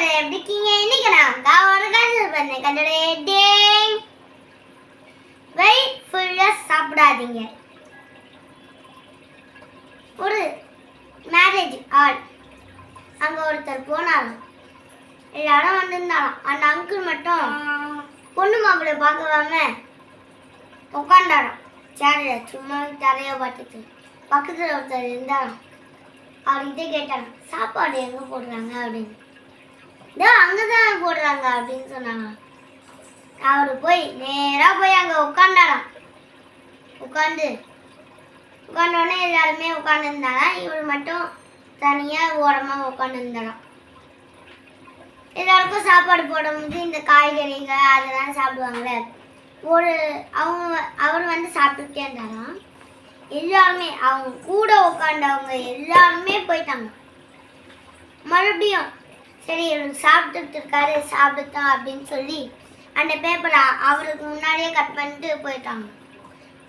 எல்லாரும் எப்படி இருக்கீங்க இன்னைக்கு நான் தான் ஒரு கதை பண்ணேன் கதோட டேங் வெயிட் ஃபுல்லாக சாப்பிடாதீங்க ஒரு மேரேஜ் ஆள் அங்கே ஒருத்தர் போனாலும் எல்லாரும் வந்திருந்தாலும் அந்த அங்கிள் மட்டும் பொண்ணு மாப்பிள்ளை பார்க்கவாம உட்காண்டாராம் சேரில் சும்மா தரையை பார்த்துட்டு பக்கத்தில் ஒருத்தர் இருந்தாலும் அவர்கிட்ட கேட்டாங்க சாப்பாடு எங்கே போடுறாங்க அப்படின்னு இதோ அங்கே தான் போடுறாங்க அப்படின்னு சொன்னாங்க. அவர் போய் நேராக போய் அங்கே உட்காண்டாராம் உட்காந்து உட்காந்தோடனே எல்லாருமே உட்காந்துருந்தாராம் இவர் மட்டும் தனியாக ஓரமாக உட்காந்துருந்தாராம் எல்லாருக்கும் சாப்பாடு போடும்போது இந்த காய்கறிங்க அதெல்லாம் சாப்பிடுவாங்கல்ல ஒரு அவங்க அவர் வந்து சாப்பிட்டுட்டே இருந்தாராம். எல்லாருமே அவங்க கூட உட்காந்தவங்க எல்லாருமே போயிட்டாங்க. மறுபடியும் சரி இவர் சாப்பிட்டுட்டு இருக்காரு சாப்பிட்டுட்டோம் அப்படின்னு சொல்லி அந்த பேப்பரை அவருக்கு முன்னாடியே கட் பண்ணிட்டு போயிட்டாங்க.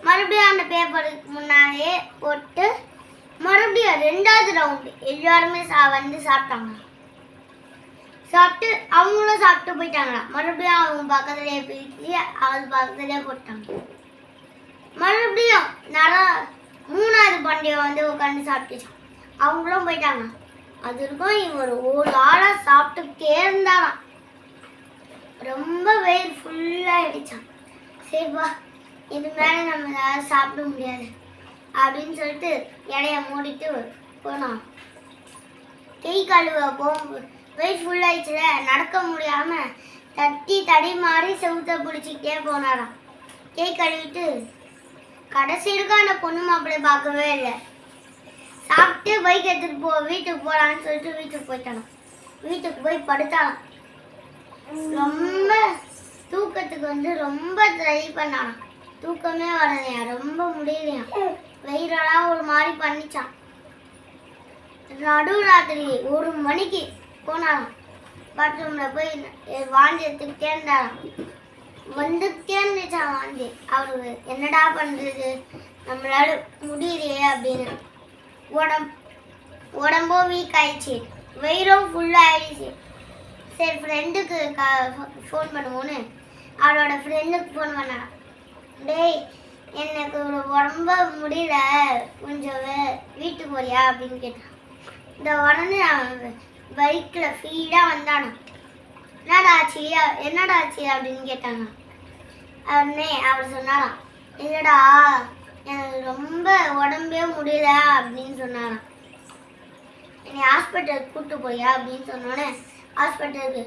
மறுபடியும் அந்த பேப்பருக்கு முன்னாடியே போட்டு மறுபடியும் ரெண்டாவது ரவுண்டு எல்லாருமே சா வந்து சாப்பிட்டாங்க. சாப்பிட்டு அவங்களும் சாப்பிட்டு போயிட்டாங்களாம் மறுபடியும் அவங்க பக்கத்துலேயே பிரித்து அவர் பக்கத்துலேயே போட்டாங்க. மறுபடியும் நல்லா மூணாவது பண்டிகை வந்து உட்காந்து சாப்பிட்டுச்சான் அவங்களும் போயிட்டாங்க. அது இருக்கும் இவர் ஓலா ஆளாக சாப்பிட்டுட்டே இருந்தாராம் ரொம்ப வெயில் ஃபுல்லாக ஃபுல்லாகிடுச்சான் சரிப்பா இது மேலே நம்ம ஏதாவது சாப்பிட முடியாது. அப்படின்னு சொல்லிட்டு இடைய மூடிட்டு போனான். கை கழுவ போகும்போது வெயில் ஃபுல்லாகிடுச்சுல நடக்க முடியாமல் தட்டி தடி மாறி செவுத்த பிடிச்சிக்கிட்டே போனாராம். கை கழுவிட்டு கடைசி இருக்க அந்த பொண்ணு மாப்பிள்ளை பார்க்கவே இல்லை. சாப்பிட்டு பைக் எடுத்துகிட்டு போ வீட்டுக்கு போகலான்னு சொல்லிட்டு வீட்டுக்கு போயிட்டானோ வீட்டுக்கு போய் படுத்தானாம். ரொம்ப தூக்கத்துக்கு வந்து ரொம்ப ட்ரை பண்ணான். தூக்கமே வரலையா? ரொம்ப முடியலையா? வயிறெல்லாம் ஒரு மாதிரி பண்ணிச்சான். நடு ராத்திரி ஒரு மணிக்கு போனாராம் பாத்ரூமில் போய் வாந்தி எடுத்துக்கிட்டே இருந்தாராம் வந்துட்டே இருந்துச்சான் வாந்தி. அவரு என்னடா பண்ணுறது நம்மளால முடியலையே அப்படின்னு. உடம் உடம்பும் வீக் ஆயிடுச்சு. வயிறும் ஃபுல்லாக ஆயிடுச்சு. சரி ஃப்ரெண்டுக்கு க ஃபோன் பண்ணுவோன்னு. அவளோட ஃப்ரெண்டுக்கு ஃபோன் பண்ணான் டேய் எனக்கு ஒரு உடம்ப முடியல. கொஞ்சம் வீட்டுக்கு போறியா? அப்படின்னு கேட்டான் இந்த உடனே அவன் பைக்கில் ஃபீடாக வந்தானோ. என்னடா ஆச்சு? என்னடா ஆச்சு? அப்படின்னு கேட்டாங்க அவனே அவர் சொன்னாராம் இல்லடா எனக்கு ரொம்ப உடம்பே முடியல. அப்படின்னு சொன்னாராம் என்னை ஹாஸ்பிட்டலுக்கு கூப்பிட்டு போயா அப்படின்னு சொன்னோன்னே ஹாஸ்பிட்டலுக்கு.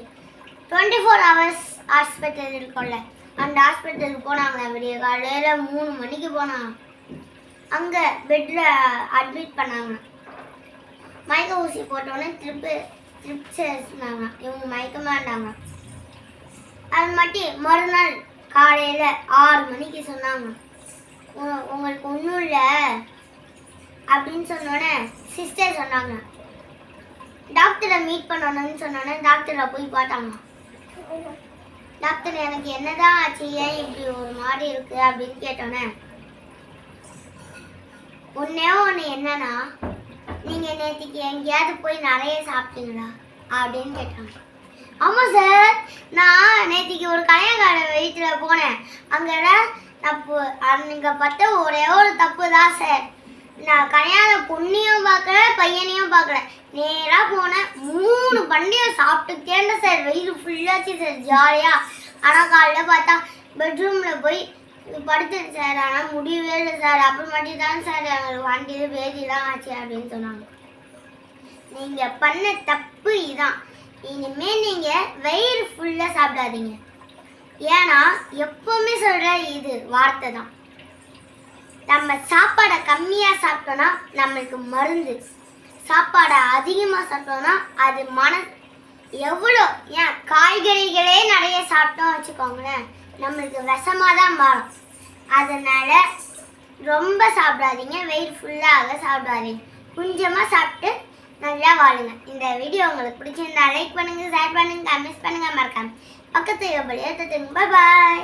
டுவெண்ட்டி ஃபோர் ஹவர்ஸ் ஹாஸ்பிட்டல் இருக்கும்ல அந்த ஹாஸ்பிட்டலுக்கு போனாங்க. விடிய காலையில் மூணு மணிக்கு போனாங்க. அங்கே பெட்டில் அட்மிட் பண்ணாங்க. மயக்க ஊசி போட்டோன்னே திருப்பி திருப்பி எடுத்துனாங்க இவங்க மயக்கமாக இருந்தாங்க அது மட்டும் மறுநாள் காலையில் ஆறு மணிக்கு சொன்னாங்க. உங்களுக்கு ஒன்றும் இல்லை அப்படின்னு சொன்னோன்னே சிஸ்டர் சொன்னாங்க. டாக்டரை மீட் பண்ணணும்னு சொன்னோன்னே டாக்டரை போய் பார்த்தாங்க. டாக்டர் எனக்கு என்னதான் ஆச்சு? ஏன் இப்படி ஒரு மாதிரி இருக்கு அப்படின்னு கேட்டோன்னே ஒன்னே ஒன்று என்னன்னா நீங்கள் நேற்றுக்கு எங்கேயாவது போய் நிறைய சாப்பிட்டீங்களா? அப்படின்னு கேட்டாங்க. ஆமாம் சார் நான் நேற்றுக்கு ஒரு கல்யாணக்கார வீட்டில் போனேன். அங்கே தப்பு அன்னைக்கு பார்த்த ஒரே ஒரு தப்பு தான் சார். நான் கல்யாண பொண்ணையும் பார்க்கல பையனையும் பார்க்கல. நேராக போனேன். மூணு பண்டிகை சாப்பிட்டு கேண்ட சார் வயிறு ஃபுல்லாச்சு சார் ஜாலியாக ஆனால் காலைல பார்த்தா பெட்ரூமில் போய் படுத்தேன் சார். ஆனால் முடியவே இல்லை சார். அப்புறமாட்டி தான் சார் எங்களுக்கு வண்டியில் பேதிலாம் ஆச்சு அப்படின்னு சொன்னாங்க. நீங்கள் பண்ண தப்பு இதான். இனிமே நீங்கள் வயிறு ஃபுல்லாக சாப்பிடாதீங்க. ஏன்னா எப்பவுமே சொல்கிற இது வார்த்தை தான். நம்ம சாப்பாடை கம்மியாக சாப்பிட்டோன்னா நம்மளுக்கு மருந்து. சாப்பாடை அதிகமாக சாப்பிட்டோன்னா அது மன எவ்வளோ ஏன் காய்கறிகளே நிறைய சாப்பிட்டோம் வச்சுக்கோங்களேன் நம்மளுக்கு விஷமாக தான் மாறும். அதனால் ரொம்ப சாப்பிடாதீங்க வெயில் ஃபுல்லாக சாப்பிடாதீங்க. கொஞ்சமாக சாப்பிட்டு நல்லா வாழுங்க. இந்த வீடியோ உங்களுக்கு பிடிச்சிருந்தா லைக் பண்ணுங்க ஷேர் பண்ணுங்க கமெண்ட் பண்ணுங்கள் மறக்காம பக்கத்து பை பாய்